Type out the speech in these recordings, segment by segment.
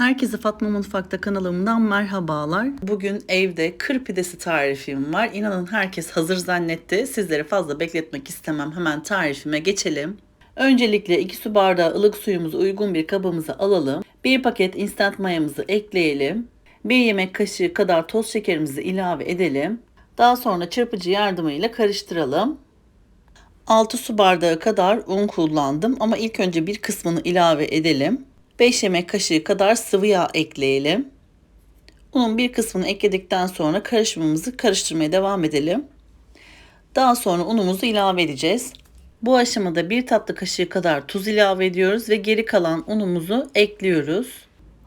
Herkese Fatma Mutfak'ta kanalımdan merhabalar. Bugün evde kır pidesi tarifim var. İnanın herkes hazır zannetti. Sizleri fazla bekletmek istemem. Hemen tarifime geçelim. Öncelikle 2 su bardağı ılık suyumuzu uygun bir kabımıza alalım. 1 paket instant mayamızı ekleyelim. 1 yemek kaşığı kadar toz şekerimizi ilave edelim. Daha sonra çırpıcı yardımıyla karıştıralım. 6 su bardağı kadar un kullandım ama ilk önce bir kısmını ilave edelim. 5 yemek kaşığı kadar sıvı yağ ekleyelim. Unun bir kısmını ekledikten sonra karışımımızı karıştırmaya devam edelim. Daha sonra unumuzu ilave edeceğiz. Bu aşamada bir tatlı kaşığı kadar tuz ilave ediyoruz ve geri kalan unumuzu ekliyoruz.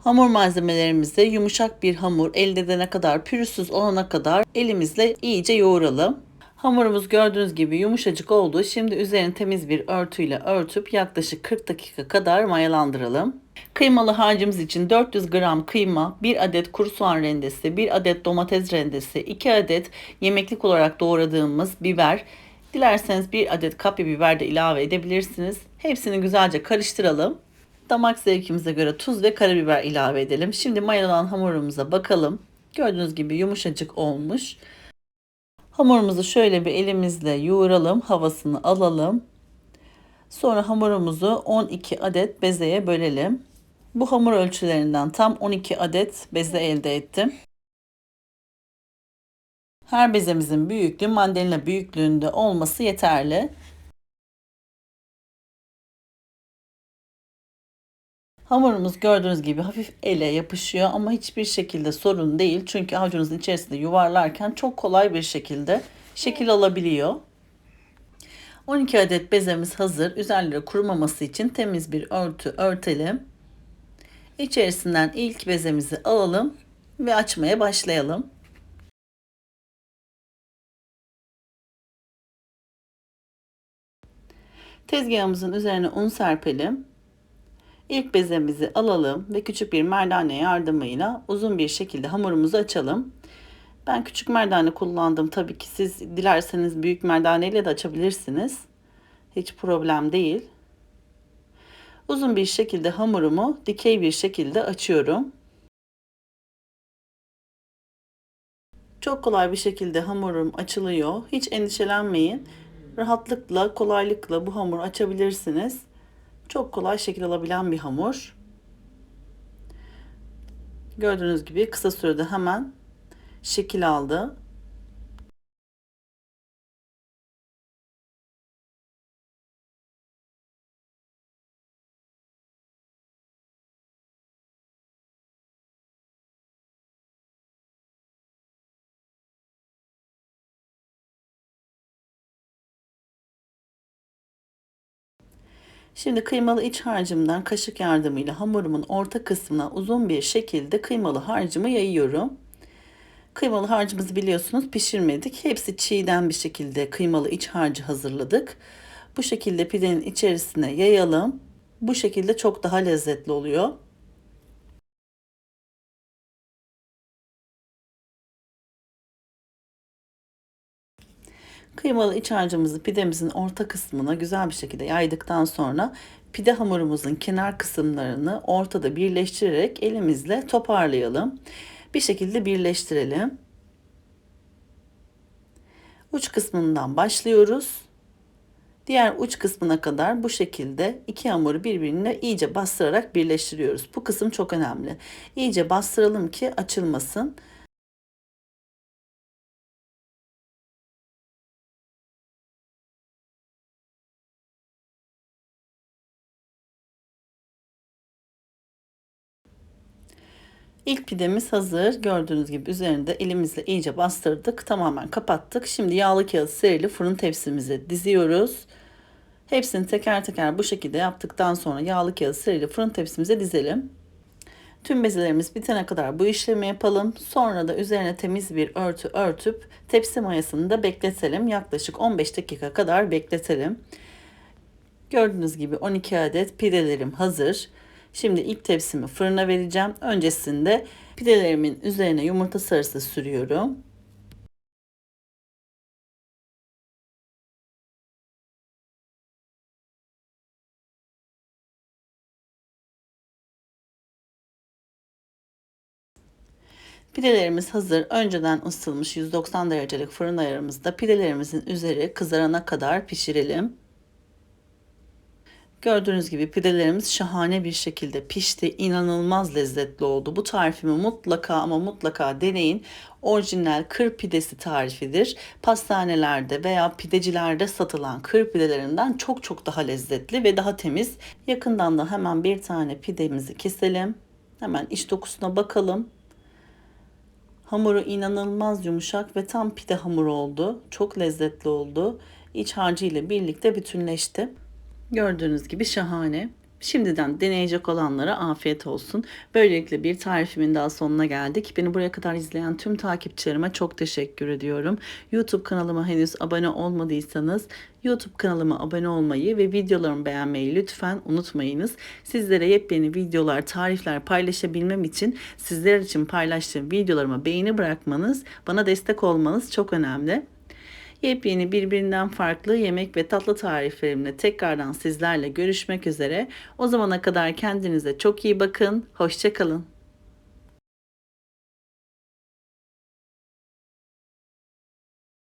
Hamur malzemelerimizi yumuşak bir hamur elde edene kadar pürüzsüz olana kadar elimizle iyice yoğuralım. Hamurumuz gördüğünüz gibi yumuşacık oldu. Şimdi üzerini temiz bir örtüyle örtüp yaklaşık 40 dakika kadar mayalandıralım. Kıymalı harcımız için 400 gram kıyma, 1 adet kuru soğan rendesi, 1 adet domates rendesi, 2 adet yemeklik olarak doğradığımız biber, dilerseniz 1 adet kapya biber de ilave edebilirsiniz. Hepsini güzelce karıştıralım. Damak zevkimize göre tuz ve karabiber ilave edelim. Şimdi mayalanan hamurumuza bakalım. Gördüğünüz gibi yumuşacık olmuş. Hamurumuzu şöyle bir elimizle yoğuralım, havasını alalım. Sonra hamurumuzu 12 adet bezeye bölelim. Bu hamur ölçülerinden tam 12 adet beze elde ettim. Her bezemizin büyüklüğü mandalina büyüklüğünde olması yeterli. Hamurumuz gördüğünüz gibi hafif ele yapışıyor ama hiçbir şekilde sorun değil. Çünkü avucunuzun içerisinde yuvarlarken çok kolay bir şekilde şekil alabiliyor. 12 adet bezemiz hazır. Üzerleri kurumaması için temiz bir örtü örtelim. İçerisinden ilk bezemizi alalım ve açmaya başlayalım. Tezgahımızın üzerine un serpelim. İlk bezemizi alalım ve küçük bir merdane yardımıyla uzun bir şekilde hamurumuzu açalım. Ben küçük merdane kullandım. Tabii ki siz dilerseniz büyük merdaneyle de açabilirsiniz. Hiç problem değil. Uzun bir şekilde hamurumu dikey bir şekilde açıyorum. Çok kolay bir şekilde hamurum açılıyor. Hiç endişelenmeyin. Rahatlıkla, kolaylıkla bu hamuru açabilirsiniz. Çok kolay şekil alabilen bir hamur. Gördüğünüz gibi kısa sürede hemen şekil aldı. Şimdi kıymalı iç harcımdan kaşık yardımıyla hamurumun orta kısmına uzun bir şekilde kıymalı harcımı yayıyorum. Kıymalı harcımızı biliyorsunuz pişirmedik. Hepsi çiğden bir şekilde kıymalı iç harcı hazırladık. Bu şekilde pidenin içerisine yayalım. Bu şekilde çok daha lezzetli oluyor. Kıymalı iç harcımızı pidemizin orta kısmına güzel bir şekilde yaydıktan sonra pide hamurumuzun kenar kısımlarını ortada birleştirerek elimizle toparlayalım. Bir şekilde birleştirelim. Uç kısmından başlıyoruz. Diğer uç kısmına kadar bu şekilde iki hamuru birbirine iyice bastırarak birleştiriyoruz. Bu kısım çok önemli. İyice bastıralım ki açılmasın. İlk pidemiz hazır. Gördüğünüz gibi üzerinde elimizle iyice bastırdık. Tamamen kapattık. Şimdi yağlı kağıt serili fırın tepsimize diziyoruz. Hepsini teker teker bu şekilde yaptıktan sonra yağlı kağıt serili fırın tepsimize dizelim. Tüm bezelerimiz bitene kadar bu işlemi yapalım. Sonra da üzerine temiz bir örtü örtüp tepsi mayasını da bekletelim. Yaklaşık 15 dakika kadar bekletelim. Gördüğünüz gibi 12 adet pidelerim hazır. Şimdi ilk tepsimi fırına vereceğim. Öncesinde pidelerimin üzerine yumurta sarısı sürüyorum. Pidelerimiz hazır. Önceden ısıtılmış 190 derecelik fırın ayarımızda pidelerimizin üzeri kızarana kadar pişirelim. Gördüğünüz gibi pidelerimiz şahane bir şekilde pişti. İnanılmaz lezzetli oldu. Bu tarifimi mutlaka ama mutlaka deneyin. Orijinal kır pidesi tarifidir. Pastanelerde veya pidecilerde satılan kır pidelerinden çok çok daha lezzetli ve daha temiz. Yakından da hemen bir tane pidemizi keselim. Hemen iç dokusuna bakalım. Hamuru inanılmaz yumuşak ve tam pide hamuru oldu. Çok lezzetli oldu. İç harcı ile birlikte bütünleşti. Gördüğünüz gibi şahane. Şimdiden deneyecek olanlara afiyet olsun. Böylelikle bir tarifimin daha sonuna geldik. Beni buraya kadar izleyen tüm takipçilerime çok teşekkür ediyorum. YouTube kanalıma henüz abone olmadıysanız YouTube kanalıma abone olmayı ve videolarımı beğenmeyi lütfen unutmayınız. Sizlere yepyeni videolar, tarifler paylaşabilmem için sizler için paylaştığım videolarıma beğeni bırakmanız, bana destek olmanız çok önemli. Yepyeni birbirinden farklı yemek ve tatlı tariflerimle tekrardan sizlerle görüşmek üzere. O zamana kadar kendinize çok iyi bakın. Hoşçakalın.